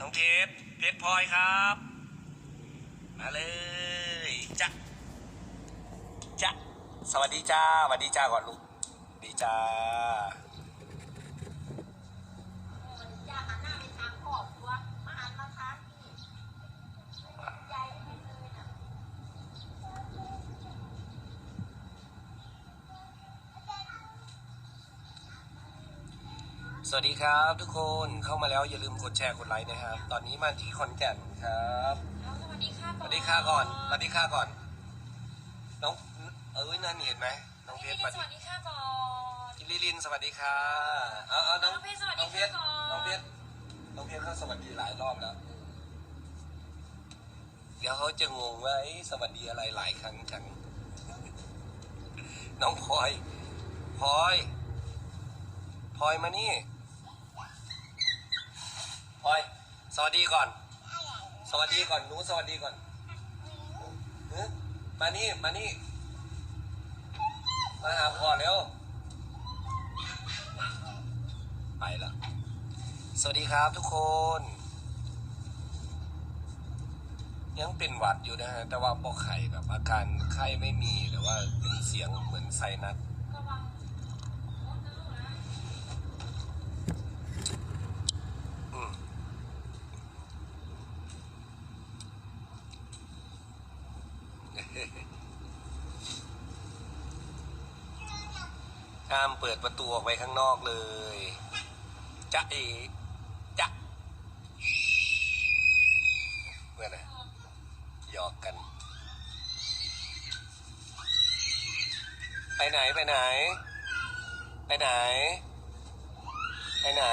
น้องเพชรเพชรพลอยครับ มาเลยจ้ะจ้ะสวัสดีจ้าสวัสดีจ้าก่อนลูกดีจ้า วัสดีครับทุกคนเข้ามาแล้วอย่าลืมกดแชร์กดไลค์นะครับ ตอนนี้มาที่ขอนแก่นครับเอาสวัสดีค่ะสวัสดีค่ะก่อนสวัสดีค่ะก่อนน้องเอ้ยนั่นเห็นไหมน้องเพชรสสวัสดีวัสดีค่ะก่อนจิลิลินสวัสดีค่ะเอาเอาน้องน้องเพชรสวัสดีน้องเพชรค่ะน้องเพชรน้องเพชรเขาสวัสดีหลายรอบแล้ว เดี๋ยวเขาจะงงว่าเอ๊ะสวัสดีอะไรหลายครั้งจังน้องพลอยพลอยพลอยมานี่ พลอย สวัสดีก่อน สวัสดีก่อนหนูสวัสดีก่อนเอ๊ะมานี่ มานี่ มาหาพ่อเร็ว ไปละ สวัสดีครับทุกคน ยังเป็นหวัดอยู่นะฮะ แต่ว่าปอกไข่แบบอาการไข้ไม่มีแต่ว่าเป็นเสียงเหมือนไซนัส ระวังรถนะลูกนะ อืม ห้ามเปิดประตูออกไปข้างนอกเลยจะเอจะเมื่อไหร่หยอกกัน ไปไหนไปไหน ไปไหน ไปไหน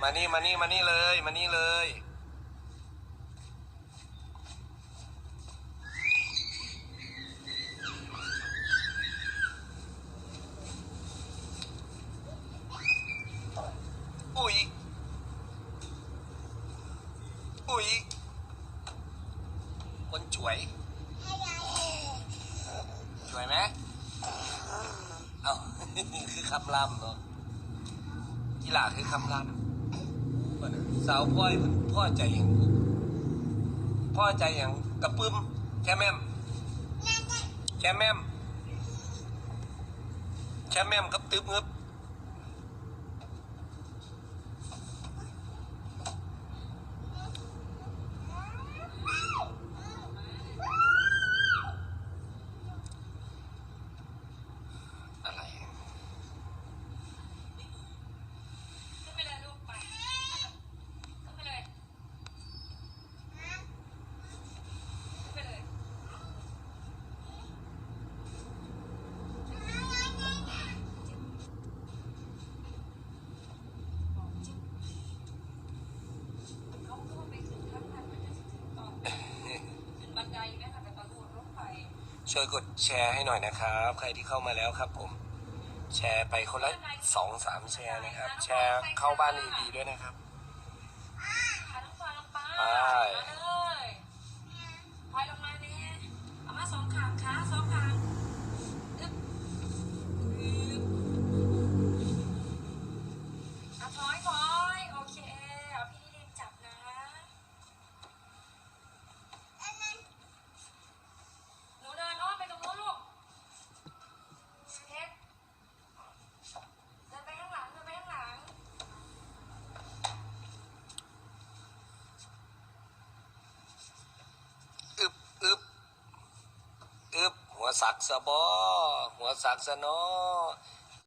มานี่มานี่มานี่เลย มานี่เลย อุ๊ยอุ๊ยคนสวยสวยไหมเอาคือคำล่ำเนาะกีฬาคือคำล่ำสาวพ่อยพ่อใจอย่างพ่อใจอย่างกระปึ้มแค่แม่มแค่แม่มแค่แม่มกับตึ๊บงึบอะไร ขึ้นไปเลยลูกไปขึ้นไปเลยขึ้นไปเลย เขาก็ไปถึงขั้นนั้นมันจะถึงตอนถึงบันไดไหมคะแต่ตอนรถรถไฟ ช่วยกดแชร์ให้หน่อยนะครับ ใครที่เข้ามาแล้วครับผม แชร์ไปคนละสองสามแชร์นะครับ แชร์เข้าบ้านดีๆด้วยนะครับ สักสะบอหัวสักสะนอ